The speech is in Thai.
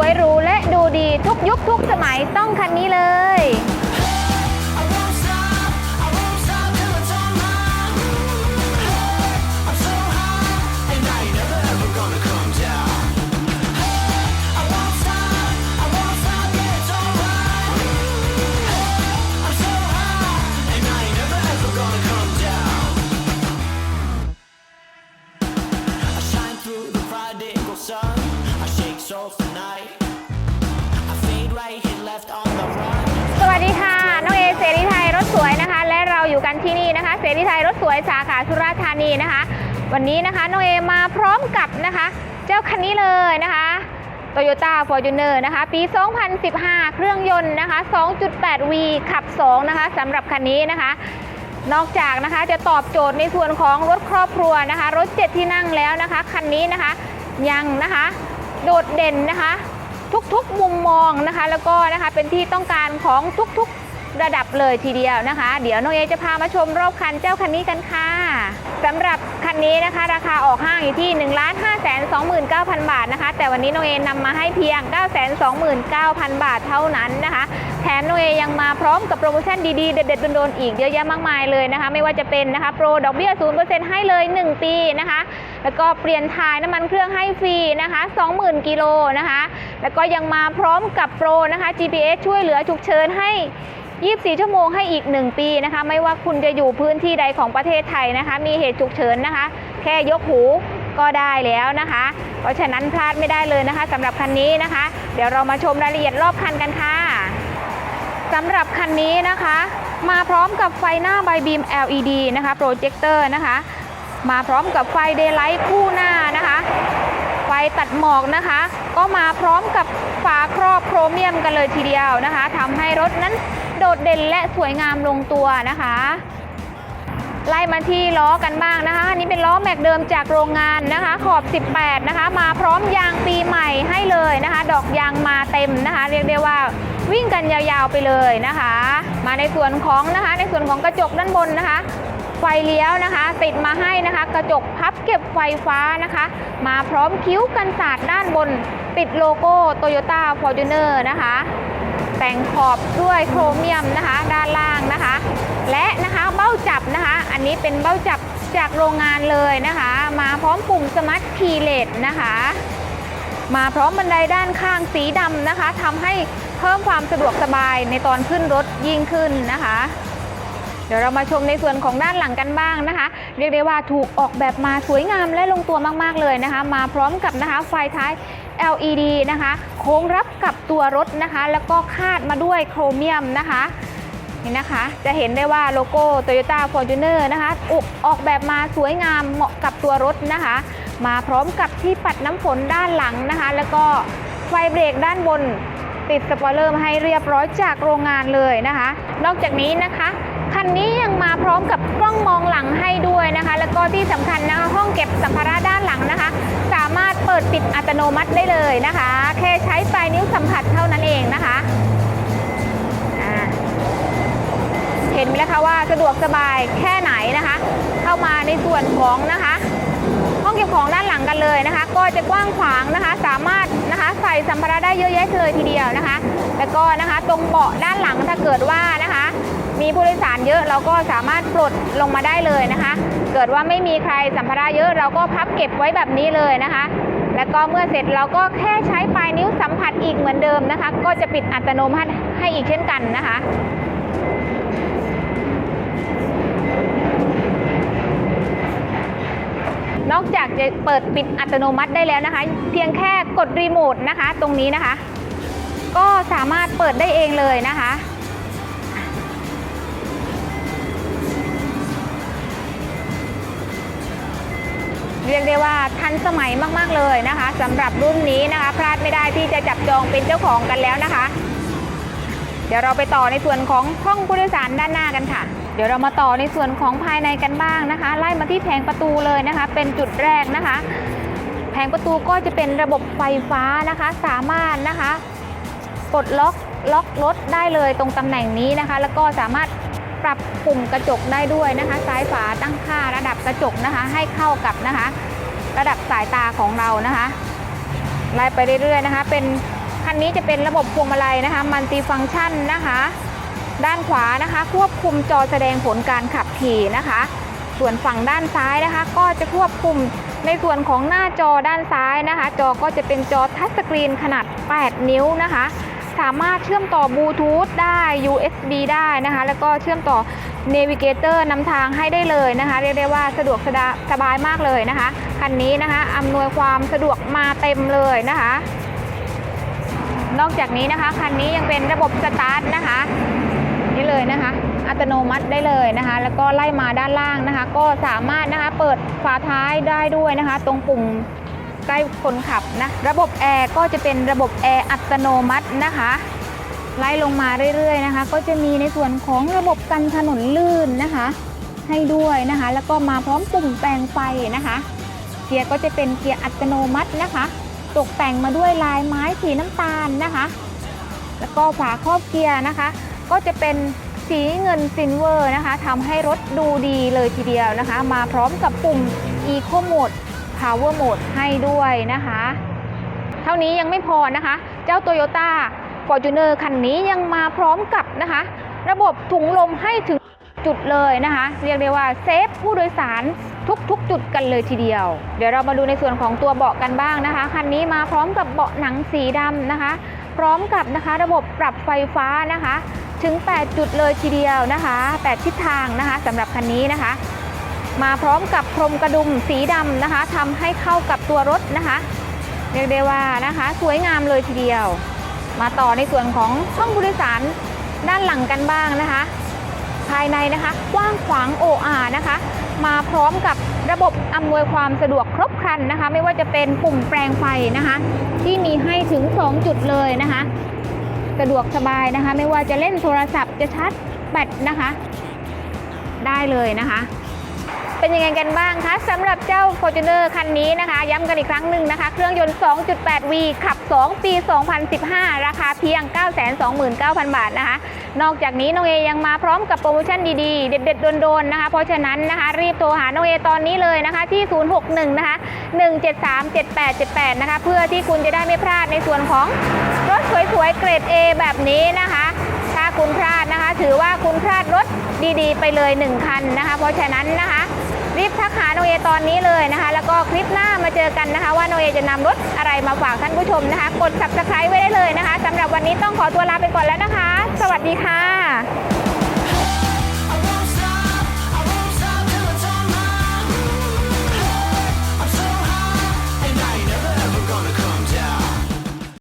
วยหรูและดูดีทุกยุคทุกสมัยต้องคันนี้เลย สรีไทยรถสวยสาขาสุราษฎร์ธานีนะคะ วันนี้นะคะน้องเอมาพร้อมกับนะคะ เจ้าคันนี้เลยนะคะ Toyota Fortuner นะคะ ปี 2015 เครื่องยนต์นะคะ 2.8V ขับ 2 นะคะสำหรับคันนี้นะคะ นอกจากนะคะจะตอบโจทย์ในส่วนของรถครอบครัวนะคะ รถ7ที่นั่งแล้วนะคะ คันนี้นะคะยังนะคะ โดดเด่นนะคะ ทุกๆมุมมองนะคะ แล้วก็นะคะเป็นที่ต้องการของทุกๆ ระดับเลยทีเดียวนะคะ เดี๋ยวน้องเอจะพามาชมรอบคันเจ้าคันนี้กันค่ะสำหรับคันนี้นะคะ ราคาออกห้างอยู่ที่ 1 5 2 9 0 0 0 บาทนะคะ แต่วันนี้น้องเอนำมาให้เพียง 9 2 9 0 0 0 บาทเท่านั้นนะคะแถมน้องเอยังมาพร้อมกับโปรโมชั่นดีๆ เด็ดๆโดนๆอีกเยอะแยะมากมายเลยนะคะ ไม่ว่าจะเป็นนะคะโปรดอกเบี้ย 0%ให้เลย 1 ปีนะคะ แล้วก็เปลี่ยนถ่ายน้ำมันเครื่องให้ฟรีนะคะ 20,000 กิโลนะคะ แล้วก็ยังมาพร้อมกับโปรนะคะ GPS ช่วยเหลือฉุกเฉินให้ 24 ชั่วโมงให้อีก 1 ปีนะคะ ไม่ว่าคุณจะอยู่พื้นที่ใดของประเทศไทยนะคะ มีเหตุฉุกเฉินนะคะ แค่ยกหูก็ได้แล้วนะคะ เพราะฉะนั้นพลาดไม่ได้เลยนะคะสำหรับคันนี้นะคะ เดี๋ยวเรามาชมรายละเอียดรอบคันกันค่ะสำหรับคันนี้นะคะ มาพร้อมกับไฟหน้าไบบีม LED นะคะโปรเจคเตอร์นะคะ มาพร้อมกับไฟเดย์ไลท์คู่หน้านะคะ ไฟตัดหมอกนะคะ ก็มาพร้อมกับฝาครอบโครเมียมกันเลยทีเดียวนะคะทำให้รถนั้น โดดเด่นและสวยงามลงตัวนะคะ ไล่มาที่ล้อกันบ้างนะคะ อันนี้เป็นล้อแม็กเดิมจากโรงงานนะคะ ขอบ 18 นะคะ มาพร้อมยางปีใหม่ให้เลยนะคะ ดอกยางมาเต็มนะคะ เรียกได้ว่าวิ่งกันยาวๆไปเลยนะคะ มาในส่วนของนะคะ ในส่วนของกระจกด้านบนนะคะไฟเลี้ยวนะคะ ติดมาให้นะคะ กระจกพับเก็บไฟฟ้านะคะ มาพร้อมคิ้วกันสาดด้านบน ติดโลโก้ Toyota Fortuner นะคะ แต่งขอบด้วยโครเมียมนะคะด้านล่างนะคะ และนะคะเบ้าจับนะคะ อันนี้เป็นเบ้าจับจากโรงงานเลยนะคะ มาพร้อมปุ่มสมาร์ทคีเลสนะคะ มาพร้อมบันไดด้านข้างสีดำนะคะทำให้เพิ่มความสะดวกสบายในตอนขึ้นรถยิ่งขึ้นนะคะ เดี๋ยวเรามาชมในส่วนของด้านหลังกันบ้างนะคะ เรียกได้ว่าถูกออกแบบมาสวยงามและลงตัวมากๆเลยนะคะ มาพร้อมกับนะคะไฟท้าย LED นะคะ โค้งรับกับตัวรถนะคะ แล้วก็คาดมาด้วยโครเมียมนะคะนี่นะคะ จะเห็นได้ว่าโลโก้ Toyota Fortuner นะคะอออกแบบมาสวยงามเหมาะกับตัวรถนะคะ มาพร้อมกับที่ปัดน้ำฝนด้านหลังนะคะ แล้วก็ไฟเบรกด้านบนติดสปอยเลอร์มาให้เรียบร้อยจากโรงงานเลยนะคะ นอกจากนี้นะคะคันนี้ยังมาพร้อมกับกล้องมองหลังให้ด้วยนะคะ แล้วก็ที่สำคัญนะคะห้องเก็บสัมภาระด้านหลังนะคะ เปิดปิดอัตโนมัติได้เลยนะคะ แค่ใช้ปลายนิ้วสัมผัสเท่านั้นเองนะคะเห็นไหมล่ะคะว่าสะดวกสบายแค่ไหนนะคะ เข้ามาในส่วนของนะคะ ห้องเก็บของด้านหลังกันเลยนะคะ ก็จะกว้างขวางนะคะ สามารถนะคะใส่สัมภาระได้เยอะแยะเลยทีเดียวนะคะ แล้วก็นะคะตรงเบาะด้านหลังถ้าเกิดว่านะคะ มีผู้โดยสารเยอะเราก็สามารถปลดลงมาได้เลยนะคะ เกิดว่าไม่มีใครสัมภาระเยอะเราก็พับเก็บไว้แบบนี้เลยนะคะ แล้วก็เมื่อเสร็จเราก็แค่ใช้ปลายนิ้วสัมผัสอีกเหมือนเดิมนะคะ ก็จะปิดอัตโนมัติให้อีกเช่นกันนะคะนอกจากจะเปิดปิดอัตโนมัติได้แล้วนะคะ เพียงแค่กดรีโมทนะคะ ตรงนี้นะคะ ก็สามารถเปิดได้เองเลยนะคะ เรียกได้ว่าทันสมัยมากๆเลยนะคะสำหรับรุ่นนี้นะคะ พลาดไม่ได้ที่จะจับจองเป็นเจ้าของกันแล้วนะคะ เดี๋ยวเราไปต่อในส่วนของห้องผู้โดยสารด้านหน้ากันค่ะ เดี๋ยวเรามาต่อในส่วนของภายในกันบ้างนะคะ ไล่มาที่แผงประตูเลยนะคะ เป็นจุดแรกนะคะ แผงประตูก็จะเป็นระบบไฟฟ้านะคะ สามารถนะคะปลดล็อกล็อกรถได้เลยตรงตำแหน่งนี้นะคะ แล้วก็สามารถ ปรับปุ่มกระจกได้ด้วยนะคะซ้ายฝาตั้งค่าระดับกระจกนะคะ ให้เข้ากับนะคะ ระดับสายตาของเรานะคะไล่ไปเรื่อยๆนะคะ เป็นคันนี้จะเป็นระบบพวงมาลัยนะคะ มัลติฟังชันนะคะ ด้านขวานะคะ ควบคุมจอแสดงผลการขับขี่นะคะ ส่วนฝั่งด้านซ้ายนะคะ ก็จะควบคุมในส่วนของหน้าจอด้านซ้ายนะคะ จอก็จะเป็นจอทัชสกรีนขนาด 8 นิ้วนะคะ สามารถเชื่อมต่อบลูทูธได้ USB ได้นะคะ แล้วก็เชื่อมต่อ Navigator นำทางให้ได้เลยนะคะ เรียกได้ว่าสะดวกสสบายมากเลยนะคะ คันนี้นะคะอำนวยความสะดวกมาเต็มเลยนะคะ นอกจากนี้นะคะคันนี้ยังเป็นระบบสตาร์ทนะคะนี่เลยนะคะ อัตโนมัติได้เลยนะคะ แล้วก็ไล่มาด้านล่างนะคะ ก็สามารถนะคะเปิดฝาท้ายได้ด้วยนะคะ ตรงปุ่ม ใกล้คนขับนะระบบแอร์ก็จะเป็นระบบแอร์อัตโนมัตินะคะไล่ลงมาเรื่อยๆนะคะ ก็จะมีในส่วนของระบบกันถนนลื่นนะคะ ให้ด้วยนะคะ แล้วก็มาพร้อมปุ่มแปลงไฟนะคะ เกียร์ก็จะเป็นเกียร์อัตโนมัตินะคะ ตกแต่งมาด้วยลายไม้สีน้ำตาลนะคะ แล้วก็ฝาครอบเกียร์นะคะ ก็จะเป็นสีเงินซิลเวอร์นะคะทำให้รถดูดีเลยทีเดียวนะคะ มาพร้อมกับปุ่ม Eco Mode Power Mode ให้ด้วยนะคะ เท่านี้ยังไม่พอนะคะ เจ้า Toyota Fortuner คันนี้ยังมาพร้อมกับนะคะ ระบบถุงลมให้ถึงจุดเลยนะคะ เรียกได้ว่าเซฟผู้โดยสารทุกๆ จุดกันเลยทีเดียว เดี๋ยวเรามาดูในส่วนของตัวเบาะกันบ้างนะคะ คันนี้มาพร้อมกับเบาะหนังสีดำนะคะ พร้อมกับนะคะระบบปรับไฟฟ้านะคะ ถึง 8 จุดเลยทีเดียวนะคะ 8 ทิศทางนะคะสำหรับคันนี้นะคะ มาพร้อมกับพรมกระดุมสีดำนะคะทำให้เข้ากับตัวรถนะคะเรียกได้ว่านะคะ สวยงามเลยทีเดียว มาต่อในส่วนของห้องผู้โดยสารด้านหลังกันบ้างนะคะ ภายในนะคะกว้างขวางโออานะคะ มาพร้อมกับระบบอำนวยความสะดวกครบครันนะคะ ไม่ว่าจะเป็นปุ่มแปลงไฟนะคะ ที่มีให้ถึง 2 จุดเลยนะคะ สะดวกสบายนะคะ ไม่ว่าจะเล่นโทรศัพท์จะชาร์จแบตนะคะ ได้เลยนะคะ เป็นยังไงกันบ้างคะสำหรับเจ้า Fortuner คันนี้นะคะ ย้ำกันอีกครั้งหนึ่งนะคะ เครื่องยนต์ 2.8V ขับ 2 ปี 2015 ราคาเพียง 929,000 บาทนะคะ นอกจากนี้น้องเอยังมาพร้อมกับโปรโมชั่นดีๆ เด็ด ๆ โดน ๆ นะคะ เพราะฉะนั้นนะคะ รีบโทรหาน้องเอตอนนี้เลยนะคะ ที่ 061 นะคะ 1737878 นะคะ เพื่อที่คุณจะได้ไม่พลาดในส่วนของรถสวยๆเกรด A แบบนี้นะคะ ถ้าคุณพลาดนะคะ ถือว่าคุณพลาดรถดีๆ ไปเลย 1 คันนะคะ เพราะฉะนั้นนะคะ รีบทักหาโนเอตอนนี้เลยนะคะ แล้วก็คลิปหน้ามาเจอกันนะคะ ว่าโนเอจะนำรถอะไรมาฝากท่านผู้ชมนะคะ กด subscribe ไว้ได้เลยนะคะสำหรับวันนี้ต้องขอตัวลาไปก่อนแล้วนะคะ สวัสดีค่ะ